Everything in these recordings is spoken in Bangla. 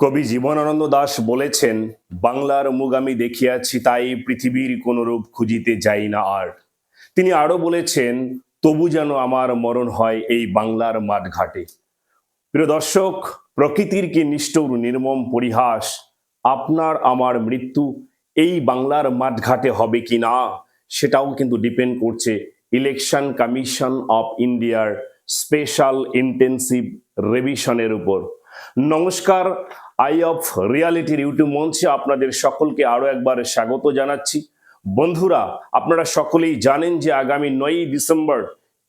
কবি জীবনানন্দ দাস বলেছেন, বাংলার মুখ আমি দেখিয়াছি, তাই পৃথিবীর কোন রূপ খুঁজিতে যাই না আর। তিনি আরও বলেছেন, তবু যেন আমার মরণ হয় এই বাংলার মাঠঘাটে। প্রিয় দর্শক, প্রকৃতির কি নিষ্ঠুর, নির্মম পরিহাস? আপনার আমার মৃত্যু এই বাংলার মাঠঘাটে হবে কি না? সেটাও কিন্তু ডিপেন্ড করছে ইলেকশন কমিশন অফ ইন্ডিয়ার স্পেশাল ইন্টেন্সিভ রেভিশনের উপর। নমস্কার, আই অফ রিয়ালিটির ইউটিউব মঞ্চে আপনাদের সকলকে আরও একবার স্বাগত জানাচ্ছি। বন্ধুরা, আপনারা সকলেই জানেন যে আগামী নয়ই ডিসেম্বর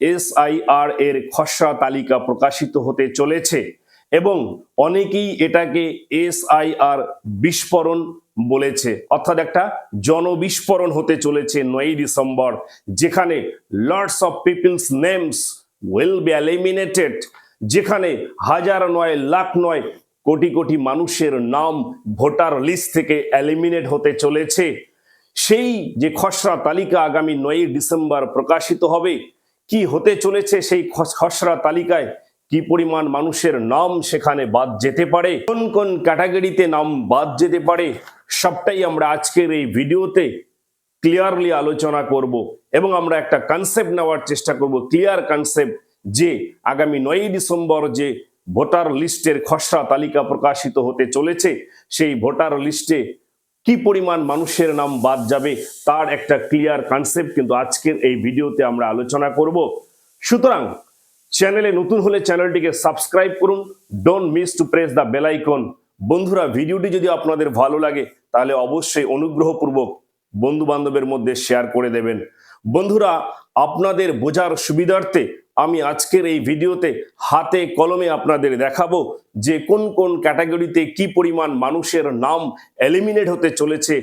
এসআইআর এর খসড়া তালিকা প্রকাশিত হতে চলেছে এবং অনেকেই এটাকে এসআইআর বিস্ফোরণ বলেছে। অর্থাৎ একটা জনবিস্ফোরণ হতে চলেছে নয়ই ডিসেম্বর, যেখানে lords of peoples names will be eliminated যেখানে হাজার নয়, লাখ নয় কোটি কোটি মানুষের নাম ভোটার লিস্ট থেকে এলিমিনেট হতে চলেছে। সেই যে খসড়া তালিকা আগামী নয়ই ডিসেম্বর প্রকাশিত হবে, কি হতে চলেছে সেই খস- খসড়া তালিকায় কি পরিমাণ মানুষের নাম সেখানে বাদ যেতে পারে? কোন কোন ক্যাটাগরিতে নাম বাদ যেতে পারে? সবটাই আমরা আজকের এই ভিডিওতে ক্লিয়ারলি আলোচনা করব এবং আমরা একটা কনসেপ্ট নেওয়ার চেষ্টা করব ক্লিয়ার কনসেপ্ট যে আগামী নয়ই ডিসেম্বর যে ভোটার লিস্টের খসড়া তালিকা প্রকাশিত হতে চলেছে, সেই ভোটার লিস্টে কি পরিমাণ মানুষের নাম বাদ যাবে তার একটা ক্লিয়ার কনসেপ্ট কিন্তু আজকের এই ভিডিওতে আমরা আলোচনা করব। সুতরাং চ্যানেলে নতুন হলে চ্যানেলটিকে সাবস্ক্রাইব করুন don't miss to press the bell icon বন্ধুরা, ভিডিওটি যদি আপনাদের ভালো লাগে, তাহলে অবশ্যই অনুগ্রহপূর্বক বন্ধু বান্ধবের মধ্যে শেয়ার করে দেবেন। বন্ধুরা, আপনাদের বোঝার সুবিধার্থে আমি আজকের এই ভিডিওতে হাতে কলমে আপনাদের দেখাবো যে কোন কোন ক্যাটাগরিতে কি পরিমাণ মানুষের নাম এলিমিনেট হতে চলেছে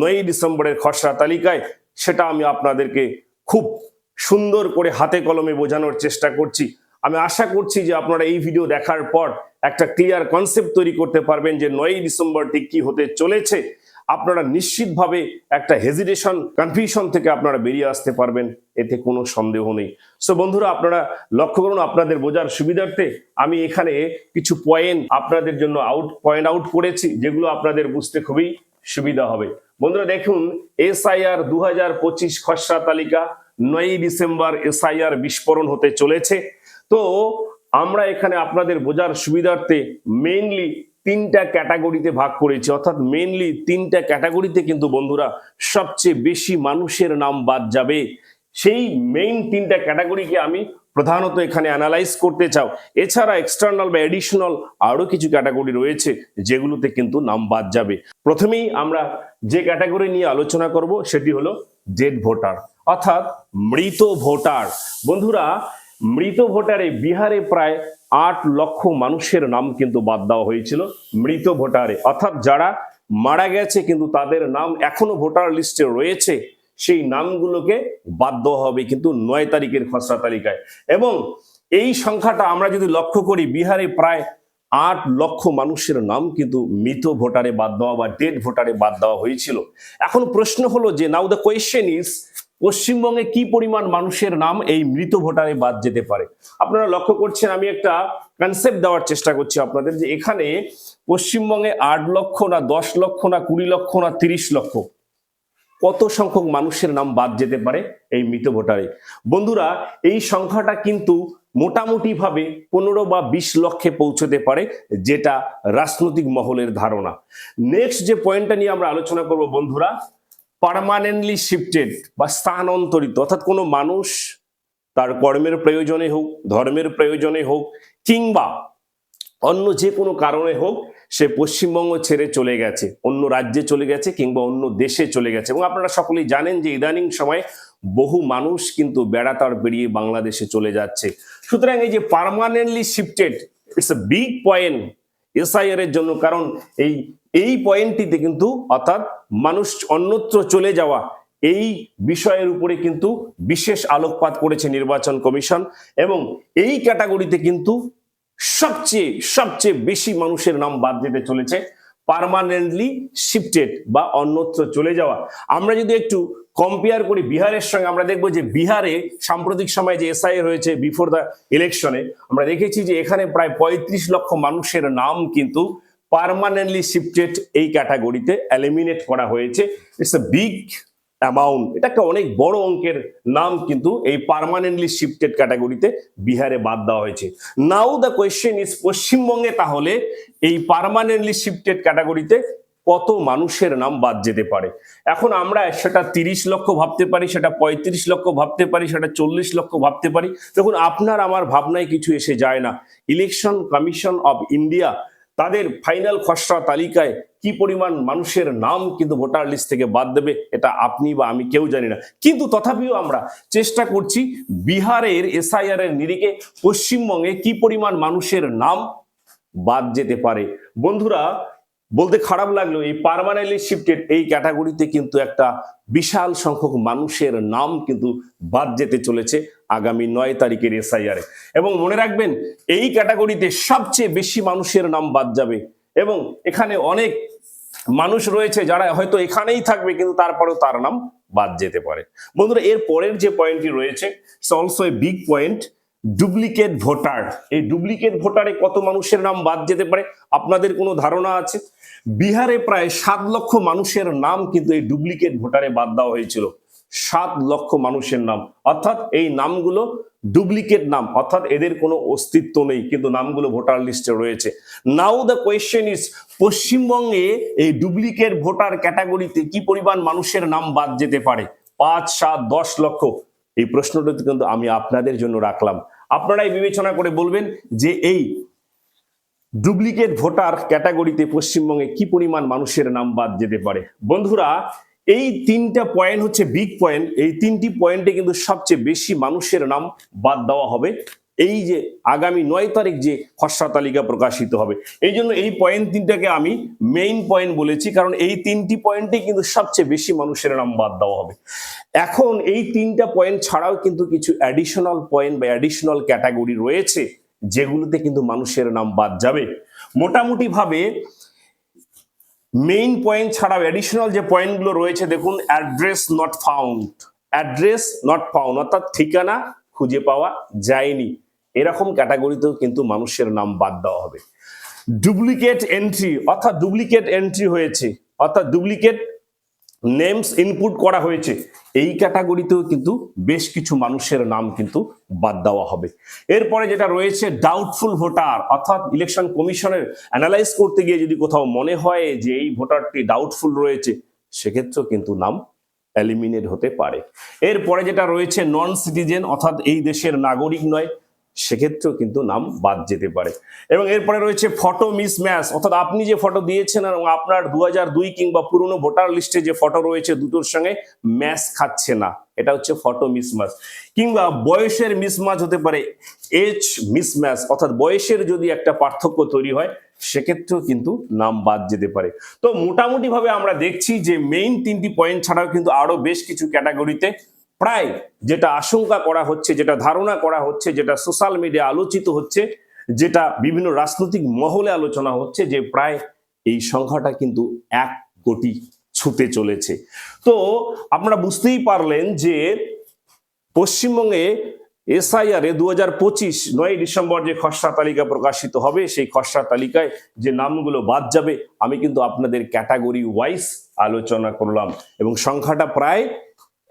নয়ই ডিসেম্বরের খসড়া তালিকায়, সেটা আমি আপনাদেরকে খুব সুন্দর করে হাতে কলমে বোঝানোর চেষ্টা করছি। আমি আশা করছি যে আপনারা এই ভিডিও দেখার পর একটা ক্লিয়ার কনসেপ্ট তৈরি করতে পারবেন যে নয়ই ডিসেম্বর ঠিক কি হতে চলেছে। আপনারা নিশ্চিতভাবে একটা হেজিটেশন কনফিউশন থেকে আপনারা বেরিয়ে আসতে পারবেন, এতে কোনো সন্দেহ নেই। সো বন্ধুরা, আপনারা লক্ষ্য করুন, আপনাদের বোঝার সুবিধার্থে আমি এখানে কিছু পয়েন্ট আপনাদের জন্য আউট পয়েন্ট আউট করেছি, যেগুলো আপনাদের বুঝতে খুবই সুবিধা হবে। বন্ধুরা, দেখুন এসআইআর দু হাজার পঁচিশ খসড়া তালিকা নয়ই ডিসেম্বর এসআইআর বিস্ফোরণ হতে চলেছে। তো আমরা এখানে আপনাদের বোঝার সুবিধার্থে মেইনলি তিনটা ক্যাটাগরিতে ভাগ করেছি, অর্থাৎ মেনলি তিনটা ক্যাটাগরিতে কিন্তু বন্ধুরা সবচেয়ে বেশি মানুষের নাম বাদ যাবে। সেই মেইন তিনটা ক্যাটাগরিকে আমি প্রধানত এখানে অ্যানালাইজ করতে চাও। এছাড়া এক্সটার্নাল বা এডিশনাল আরও কিছু ক্যাটাগরি রয়েছে, যেগুলোতে কিন্তু নাম বাদ যাবে। প্রথমেই আমরা যে ক্যাটাগরি নিয়ে আলোচনা করব, সেটি হলো ডেড ভোটার অর্থাৎ মৃত ভোটার বন্ধুরা, মৃত ভোটারে বিহারে প্রায় আট লক্ষ মানুষের নাম কিন্তু বাদ দেওয়া হয়েছিল। মৃত ভোটারে। অর্থাৎ যারা মারা গেছে কিন্তু তাদের নাম এখনও ভোটার লিস্টে রয়েছে, সেই নামগুলোকে বাদ দেওয়া হবে কিন্তু নয় তারিখের খসড়া তালিকায়। এবং এই সংখ্যাটা আমরা যদি লক্ষ্য করি, বিহারে প্রায় আট লক্ষ মানুষের নাম কিন্তু মৃত ভোটারে বাদ দেওয়া বা ডেড ভোটারে বাদ দেওয়া হয়েছিল। এখন প্রশ্ন হলো যে নাও দ্য কোয়েশ্চেন ইজ পশ্চিমবঙ্গে কি পরিমাণ মানুষের নাম এই মৃত ভোটারে বাদ যেতে পারে? আপনারা লক্ষ্য করছেন, আমি একটা কনসেপ্ট দেওয়ার চেষ্টা করছি আপনাদের যে এখানে পশ্চিমবঙ্গে আট লক্ষ না দশ লক্ষ না কুড়ি লক্ষ না তিরিশ লক্ষ কত সংখ্যক মানুষের নাম বাদ যেতে পারে এই মৃত ভোটারে? বন্ধুরা, এই সংখ্যাটা কিন্তু মোটামুটি ভাবে পনেরো বা বিশ লক্ষে পৌঁছতে পারে, যেটা রাজনৈতিক মহলের ধারণা। নেক্সট যে পয়েন্টটা নিয়ে আমরা আলোচনা করব বন্ধুরা পারমানেন্টলি শিফটেড বা স্থানান্তরিত, অর্থাৎ কোনো মানুষ তার কর্মের প্রয়োজনে হোক, ধর্মের প্রয়োজনে হোক, কিংবা অন্য যে কোনো কারণে হোক, সে পশ্চিমবঙ্গ ছেড়ে চলে গেছে, অন্য রাজ্যে চলে গেছে কিংবা অন্য দেশে চলে গেছে। এবং আপনারা সকলেই জানেন যে ইদানিং সময় বহু মানুষ কিন্তু বেড়াতার বেরিয়ে বাংলাদেশে চলে যাচ্ছে। সুতরাং এই যে permanently shifted it's a big point SIR এর জন্য। কারণ এই এই পয়েন্টটিতে কিন্তু অর্থাৎ মানুষ অন্যত্র চলে যাওয়া, এই বিষয়ের উপরে কিন্তু বিশেষ আলোকপাত করেছে নির্বাচন কমিশন এবং এই ক্যাটাগরিতে কিন্তু সবচেয়ে সবচেয়ে বেশি মানুষের নাম বাদ দিতে চলেছে, পার্মানেন্টলি শিফটেড বা অন্যত্র চলে যাওয়া। আমরা যদি একটু কম্পেয়ার করি বিহারের সঙ্গে, আমরা দেখব যে বিহারে সাম্প্রতিক সময়ে যে এসআই হয়েছে বিফোর দ্য ইলেকশনে আমরা দেখেছি যে এখানে প্রায় পঁয়ত্রিশ লক্ষ মানুষের নাম কিন্তু পারমানেন্টলি শিফটেড এই ক্যাটাগরিতে এলিমিনেট করা হয়েছে। ইটস এ বিগ অ্যামাউন্ট এটা একটা অনেক বড় অঙ্কের নাম কিন্তু এই পারমানেন্টলি শিফটেড ক্যাটাগরিতে বিহারে বাদ দেওয়া হয়েছে। নাও দ্য কোয়েশ্চেন ইজ পশ্চিমবঙ্গে তাহলে এই পারমানেন্টলি শিফটেড ক্যাটাগরিতে কত মানুষের নাম বাদ যেতে পারে? এখন আমরা সেটা তিরিশ লক্ষ ভাবতে পারি, সেটা পঁয়ত্রিশ লক্ষ ভাবতে পারি, সেটা চল্লিশ লক্ষ ভাবতে পারি। দেখুন, আপনার আমার ভাবনায় কিছু এসে যায় না। ইলেকশন কমিশন অফ ইন্ডিয়া তাদের ফাইনাল খসড়া তালিকায় কি পরিমাণ মানুষের নাম কিন্তু ভোটার লিস্ট থেকে বাদ দেবে, এটা আপনি বা আমি কেউ জানি না। কিন্তু তথাপিও আমরা চেষ্টা করছি বিহারের এসআইআর এর নিরিখে পশ্চিমবঙ্গে কি পরিমাণ মানুষের নাম বাদ যেতে পারে। বন্ধুরা বলতে খারাপ লাগল, এই পারমানেন্টলি শিফটেড এই ক্যাটাগরিতে কিন্তু একটা বিশাল সংখ্যক মানুষের নাম কিন্তু বাদ যেতে চলেছে আগামী নয় তারিখের এসআইআর এবং মনে রাখবেন, এই ক্যাটাগরিতে সবচেয়ে বেশি মানুষের নাম বাদ যাবে। এবং এখানে অনেক মানুষ রয়েছে যারা হয়তো এখানেই থাকবে, কিন্তু তারপরেও তার নাম বাদ যেতে পারে। বন্ধুরা, এর পরের যে পয়েন্টটি রয়েছে also a big point duplicate voter এই ডুপ্লিকেট ভোটারে কত মানুষের নাম বাদ যেতে পারে? আপনাদের কোনো ধারণা আছে? বিহারে প্রায় সাত লক্ষ মানুষের নাম কিন্তু এই ডুপ্লিকেট ভোটারে বাদ দেওয়া হয়েছিল। সাত লক্ষ মানুষের নাম। অর্থাৎ এই নামগুলো ডুপ্লিকেট নাম। অর্থাৎ এদের কোনো অস্তিত্ব নেই, কিন্তু নামগুলো ভোটার লিস্টে রয়েছে। নাও দ্য কোয়েশ্চেন ইজ পশ্চিমবঙ্গে এই ডুপ্লিকেট ভোটার ক্যাটাগরিতে কি পরিমাণ মানুষের নাম বাদ যেতে পারে? পাঁচ, সাত, দশ লক্ষ। এই প্রশ্নটা কিন্তু আমি আপনাদের জন্য রাখলাম। আপনারাই বিবেচনা করে বলবেন যে এই ডুপ্লিকেট ভোটার ক্যাটাগরিতে পশ্চিমবঙ্গে কি পরিমাণ মানুষের নাম বাদ যেতে পারে? বন্ধুরা, এই তিনটা পয়েন্ট হচ্ছে বিগ পয়েন্ট এই তিনটি পয়েন্টে কিন্তু সবচেয়ে বেশি মানুষের নাম বাদ দেওয়া হবে। এই যে আগামী নয় তারিখ যে খসড়া তালিকা প্রকাশিত হবে, এই জন্য এই পয়েন্ট তিনটাকে আমি মেইন পয়েন্ট বলেছি, কারণ এই তিনটি পয়েন্টে কিন্তু সবচেয়ে বেশি মানুষের নাম বাদ দেওয়া হবে। এখন এই তিনটা পয়েন্ট ছাড়াও কিন্তু কিছু অ্যাডিশনাল পয়েন্ট বা অ্যাডিশনাল ক্যাটাগরি রয়েছে, যেগুলোতে কিন্তু মানুষের নাম বাদ যাবে। মোটামুটি ভাবে মেইন পয়েন্ট ছাড়াও অ্যাডিশনাল যে পয়েন্টগুলো রয়েছে, দেখুন address not found address not found অর্থাৎ ঠিকানা খুঁজে পাওয়া যায়নি। এরকম ক্যাটাগরিতেও কিন্তু মানুষের নাম বাদ দেওয়া হবে। ডুপ্লিকেট এন্ট্রি অর্থাৎ ডুপ্লিকেট এন্ট্রি হয়েছে, অর্থাৎ ডুপ্লিকেট নেমস ইনপুট করা হয়েছে, এই ক্যাটাগরিতেও কিন্তু বেশ কিছু মানুষের নাম কিন্তু বাদ দেওয়া হবে। এরপরে যেটা রয়েছে ডাউটফুল ভোটার অর্থাৎ ইলেকশন কমিশনের অ্যানালাইজ করতে গিয়ে যদি কোথাও মনে হয় যে এই ভোটারটি ডাউটফুল রয়েছে, সেক্ষেত্রেও কিন্তু নাম এলিমিনেট হতে পারে। এরপরে যেটা রয়েছে নন সিটিজেন অর্থাৎ এই দেশের নাগরিক নয় সেক্ষেত্রেও কিন্তু নাম বাদ যেতে পারে। এবং এরপরে রয়েছে ফটো মিস মিসম্যাচ অর্থাৎ আপনি যে ফটো দিয়েছেন এবং আপনার দু দুই কিংবা পুরনো ভোটার লিস্টে যে ফটো রয়েছে দুটোর সঙ্গে ম্যাচ খাচ্ছে না। এটা হচ্ছে ফটো মিস মিসম্যাচ কিংবা বয়সের মিসম্যাচ হতে পারে এজ মিস মিসম্যাচ অর্থাৎ বয়সের যদি একটা পার্থক্য তৈরি হয়, সেক্ষেত্রেও কিন্তু নাম বাদ যেতে পারে। তো মোটামুটি ভাবে আমরা দেখছি যে মেইন তিনটি পয়েন্ট ছাড়াও কিন্তু আরও বেশ কিছু ক্যাটাগরিতে প্রায় যেটা আশঙ্কা করা হচ্ছে, যেটা ধারণা করা হচ্ছে, যেটা সোশ্যাল মিডিয়া আলোচিত হচ্ছে, যেটা বিভিন্ন রাজনৈতিক মহলে আলোচনা হচ্ছে যে প্রায় এই সংখ্যাটা কিন্তু এক কোটি ছুতে চলেছে। তো আপনারা বুঝতেই পারলেন যে পশ্চিমবঙ্গে এসআইআর দু হাজার পঁচিশ নয় ডিসেম্বর যে খসড়া তালিকা প্রকাশিত হবে, সেই খসড়া তালিকায় যে নামগুলো বাদ যাবে, আমি কিন্তু আপনাদের ক্যাটাগরি ওয়াইজ আলোচনা করলাম এবং সংখ্যাটা প্রায়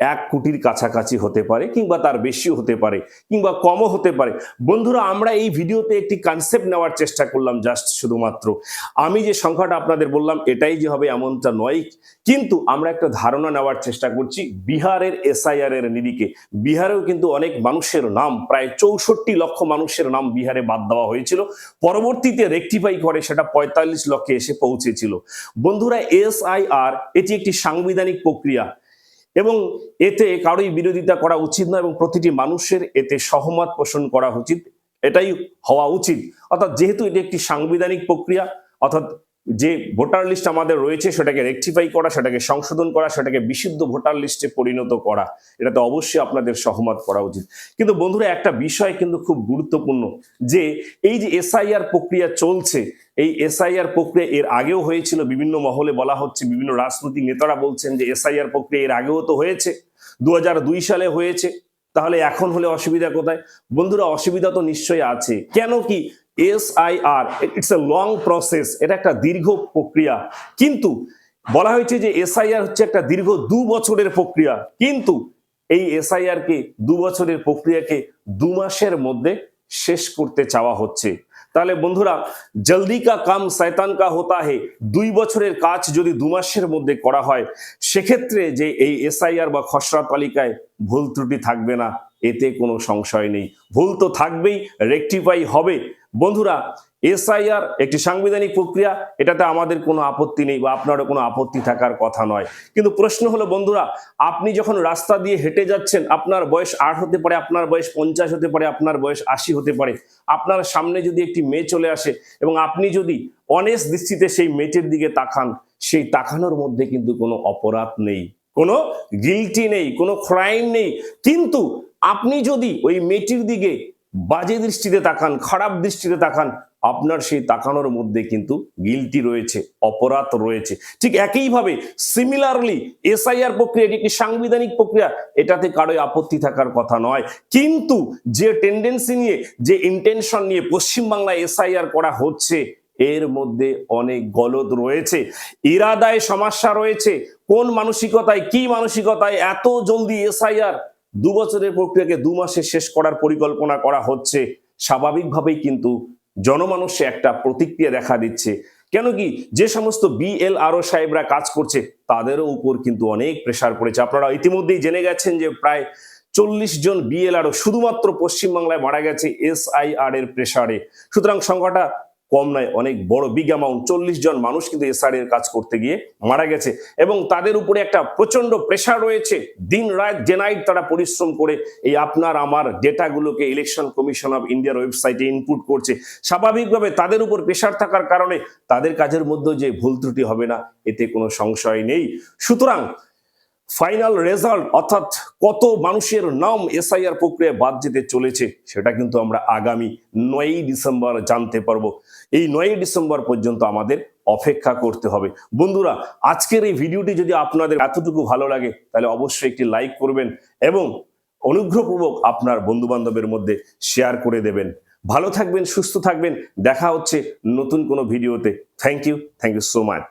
এক কোটির কাছাকাছি হতে পারে কিংবা তার বেশিও হতে পারে কিংবা কমও হতে পারে। বন্ধুরা, আমরা এই ভিডিওতে একটি কনসেপ্ট নেওয়ার চেষ্টা করলাম জাস্ট শুধুমাত্র। আমি যে সংখ্যাটা আপনাদের বললাম, এটাই যে হবে এমনটা নয়। কিন্তু আমরা একটা ধারণা নেওয়ার চেষ্টা করছি বিহারের এসআইআর এর নিরিখে। বিহারেও কিন্তু অনেক মানুষের নাম, প্রায় চৌষট্টি লক্ষ মানুষের নাম বিহারে বাদ দেওয়া হয়েছিল। পরবর্তীতে রেকটিফাই করে সেটা পঁয়তাল্লিশ লক্ষে এসে পৌঁছেছিল। বন্ধুরা, এসআইআর, এটি একটি সাংবিধানিক প্রক্রিয়া। এবং এতে কারোই বিরোধিতা করা উচিত নয় এবং প্রতিটি মানুষের এতে সহমত পোষণ করা উচিত। এটাই হওয়া উচিত। অর্থাৎ যেহেতু এটি একটি সাংবিধানিক প্রক্রিয়া, অর্থাৎ যে ভোটার লিস্ট আমাদের রয়েছে সেটাকে রেকটিফাই করা, সেটাকে সংশোধন করা, সেটাকে বিশুদ্ধ ভোটার লিস্টে পরিণত করা, এটাতে অবশ্যই আপনাদের সহমত করা উচিত। কিন্তু বন্ধুরা, একটা বিষয় কিন্তু খুব গুরুত্বপূর্ণ যে এই যে এসআইআর প্রক্রিয়া চলছে এই এসআইআর প্রক্রিয়া এর আগেও হয়েছিল। বিভিন্ন মহলে বলা হচ্ছে, বিভিন্ন রাজনৈতিক নেতারা বলছেন যে এসআইআর প্রক্রিয়া এর আগেও তো হয়েছে দু হাজার দুই সালে হয়েছে। তাহলে এখন হলে অসুবিধা কোথায়? বন্ধুরা, অসুবিধা তো নিশ্চয়ই আছে। কেন কি S I R it's a long process এটা একটা দীর্ঘ প্রক্রিয়া। কিন্তু বলা হয়েছে যে এসআইআর হচ্ছে একটা দীর্ঘ দু বছরের প্রক্রিয়া। কিন্তু এই এসআইআর কে, দু বছরের প্রক্রিয়াকে দু মাসের মধ্যে শেষ করতে চাওয়া হচ্ছে। তাহলে বন্ধুরা, জলদি কা কাম শয়তান কা হোতা হে। দুই বছরের কাজ যদি দু মাসের মধ্যে করা হয়, সেক্ষেত্রে যে এই এসআইআর বা খসড়া তালিকায় ভুল ত্রুটি থাকবে না, এতে কোনো সংশয় নেই। ভুল তো থাকবেই রেকটিফাই হবে। বন্ধুরা এসআইআর একটি সাংবিধানিক প্রক্রিয়া, এটাতে আমাদের কোনো আপত্তি নেই বা আপনারও কোনো আপত্তি থাকার কথা নয়। কিন্তু প্রশ্ন হলো, বন্ধুরা, আপনি যখন রাস্তা দিয়ে হেঁটে যাচ্ছেন, আপনার বয়স আট হতে পারে, আপনার বয়স পঞ্চাশ হতে পারে, আপনার বয়স আশি হতে পারে, আপনার সামনে যদি একটি মেয়ে চলে আসে এবং আপনি যদি অনেস্ট দৃষ্টিতে সেই মেয়েটির দিকে তাকান, সেই তাকানোর মধ্যে কিন্তু কোনো অপরাধ নেই, কোনো গিলটি নেই, কোনো ক্রাইম নেই। কিন্তু আপনি যদি ওই মেয়েটির দিকে বাজে দৃষ্টিতে তাকান, খারাপ দৃষ্টিতে তাকান, আপনার সেই তাকানোর মধ্যে কিন্তু গিলটি রয়েছে, অপরাধ রয়েছে। ঠিক একইভাবে সিমিলারলি এসআইআর প্রক্রিয়া, এটি একটি সাংবিধানিক প্রক্রিয়া, এটাতে কারোই আপত্তি থাকার কথা নয়। কিন্তু যে টেন্ডেন্সি নিয়ে, যে ইন্টেনশন নিয়ে পশ্চিমবাংলায় এসআইআর করা হচ্ছে, এর মধ্যে অনেক গলদ রয়েছে। ইরাদায় সমস্যা রয়েছে। কোন মানসিকতায়, কি মানসিকতায় এত জলদি এসআইআর দু বছরের প্রক্রিয়াকে দু মাসে শেষ করার পরিকল্পনা করা হচ্ছে। স্বাভাবিকভাবেই কিন্তু জনমানুষে একটা প্রতিক্রিয়া দেখা দিচ্ছে। কেন কি যে সমস্ত বিএলআরও সাহেবরা কাজ করছে, তাদেরও উপর কিন্তু অনেক প্রেসার পড়েছে। আপনারা ইতিমধ্যেই জেনে গেছেন যে প্রায় চল্লিশ জন বিএলআরও শুধুমাত্র পশ্চিমবাংলায় মারা গেছে এসআইআর এর প্রেসারে সুতরাং সংখ্যাটা কম নয়, অনেক বড় বিগ অ্যামাউন্ট চল্লিশ জন মানুষ কিন্তু এসআর এর কাজ করতে গিয়ে মারা গেছে। এবং তাদের উপরে একটা প্রচণ্ড প্রেশার রয়েছে। দিন রাত ডে নাইট তারা পরিশ্রম করে এই আপনার আমার ডেটাগুলোকে ইলেকশন কমিশন অফ ইন্ডিয়ার ওয়েবসাইটে ইনপুট করছে। স্বাভাবিকভাবে তাদের উপর প্রেশার থাকার কারণে তাদের কাজের মধ্যে যে ভুল ত্রুটি হবে না, এতে কোনো সংশয় নেই। সুতরাং ফাইনাল রেজাল্ট অর্থাৎ কত মানুষের নাম এসআইআর প্রক্রিয়া বাদ যেতে চলেছে, সেটা কিন্তু আমরা আগামী নয়ই ডিসেম্বর জানতে পারব। এই নয়ই ডিসেম্বর পর্যন্ত আমাদের অপেক্ষা করতে হবে। বন্ধুরা, আজকের এই ভিডিওটি যদি আপনাদের এতটুকু ভালো লাগে, তাহলে অবশ্যই একটি লাইক করবেন এবং অনুগ্রহপূর্বক আপনার বন্ধু বান্ধবের মধ্যে শেয়ার করে দেবেন। ভালো থাকবেন, সুস্থ থাকবেন, দেখা হচ্ছে নতুন কোনো ভিডিওতে। Thank you thank you so much